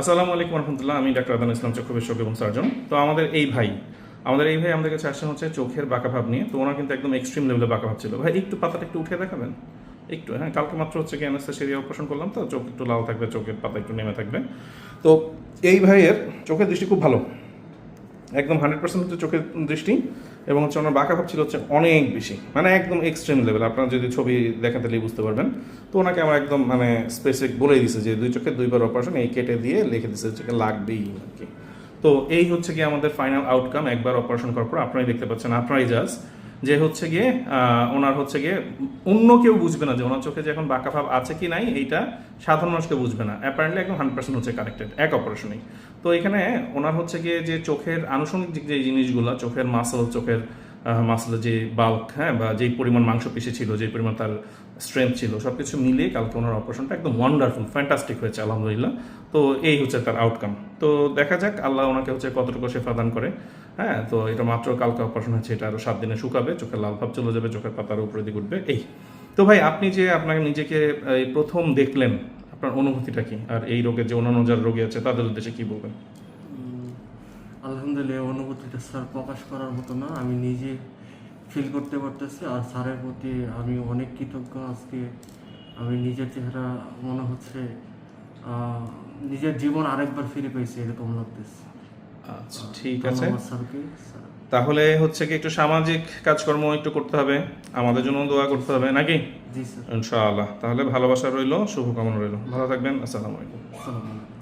আসসালামু আলাইকুম রহমতুল্লাহ, আমি ডাক্তার আদান ইসলাম চক্ষু বিশেষজ্ঞ এবং সার্জন। তো আমাদের এই ভাই, আমাদের এই ভাই আমাদের কাছে আসছেন হচ্ছে চোখের বাঁকা ভাব নিয়ে। তো ওনার কিন্তু একদম এক্সট্রিম লেভেলে বাঁকা ভাব ছিল। ভাই, একটু পাতাটা একটু উঠে দেখাবেন? একটু হ্যাঁ কালকে মাত্র হচ্ছে কি অ্যানাস্থেশিয়া অপারেশন করলাম তো, চোখ একটু লাল থাকবে, চোখের পাতা একটু নেমে থাকবে। তো এই ভাইয়ের চোখের দৃষ্টি খুব ভালো। একদম হান্ড্রেড পার্সেন্ট হচ্ছে চোখের দৃষ্টি এবং হচ্ছে ওনার বাঁকা ভাব ছিল হচ্ছে অনেক বেশি মানে একদম এক্সট্রিম লেভেল আপনারা যদি ছবি দেখেন তাহলেই বুঝতে পারবেন। তো ওনাকে আমার একদম মানে স্পেসিফিক বলে দিছে যে দুই চোখে দুইবার অপারেশন এই কেটে দিয়ে লিখে দিছে চোখে লাগবেই আর কি। তো এই হচ্ছে কি আমাদের ফাইনাল আউটকাম একবার অপারেশন করার পর আপনারাই দেখতে পাচ্ছেন, আপনারাই জাজ যে হচ্ছে গিয়ে ওনার হচ্ছে গিয়ে অন্য কেউ বুঝবে না যে ওনার চোখে যে এখন বাঁকা ভাব আছে কি নাই, এইটা সাধারণ মানুষকে বুঝবে না। অ্যাপারেন্টলি একদম হান্ড্রেড পার্সেন্ট হচ্ছে কানেক্টেড এক অপারেশনেই তো এখানে ওনার হচ্ছে গিয়ে যে চোখের আনুষঙ্গিক যে জিনিসগুলো, চোখের মাসল চোখের মাসলের যে বাল্ক হ্যাঁ বা যেই পরিমাণ মাংস পেশি ছিল, যেই পরিমাণ তার স্ট্রেংথ ছিল সব কিছু মিলিয়ে কালকে ওনার অপারেশনটা একদম ওয়ান্ডারফুল ফ্যান্টাস্টিক হয়েছে, আলহামদুলিল্লাহ। তো এই হচ্ছে তার আউটকাম তো দেখা যাক, আল্লাহ ওনাকে হচ্ছে কতটুকু সেফা দান করে হ্যাঁ তো এটা মাত্র কালকে অপারেশন হচ্ছে এটা আরও সাত দিনে শুকাবে, চোখের লাল ভাব চলে যাবে, চোখের পাতার উপরে দিকে উঠবে, এই। তো ভাই, আপনি যে আপনাকে নিজেকে প্রথম দেখলেন, আপনার অনুভূতিটা কি? আর এই রোগের যে অন্যান্য যারা রোগী আছে, তাদের উদ্দেশ্যে কি বলবেন? আলহামদুলিল্লাহ অনুভূতিটা স্যার প্রকাশ করার মতো না। আমি নিজে ফিল করতে পারতেছি আর স্যারের প্রতি আমি অনেক কৃতজ্ঞ। আজকে আমি নিজের চেহারা মনে হচ্ছে নিজের জীবন আরেকবার ফিরে পেয়েছি এরকম লাগতেছে। আচ্ছা ঠিক আছে। স্যারকে স্যার। তাহলে হচ্ছে কি একটু সামাজিক কাজকর্ম একটু করতে হবে। আমাদের জন্য দোয়া করতে হবে নাকি? জি স্যার। ইনশাআল্লাহ। তাহলে ভালোবাসা রইল শুভকামনা রইল। ভালো থাকবেন আসসালামু আলাইকুম। আসসালামু আলাইকুম।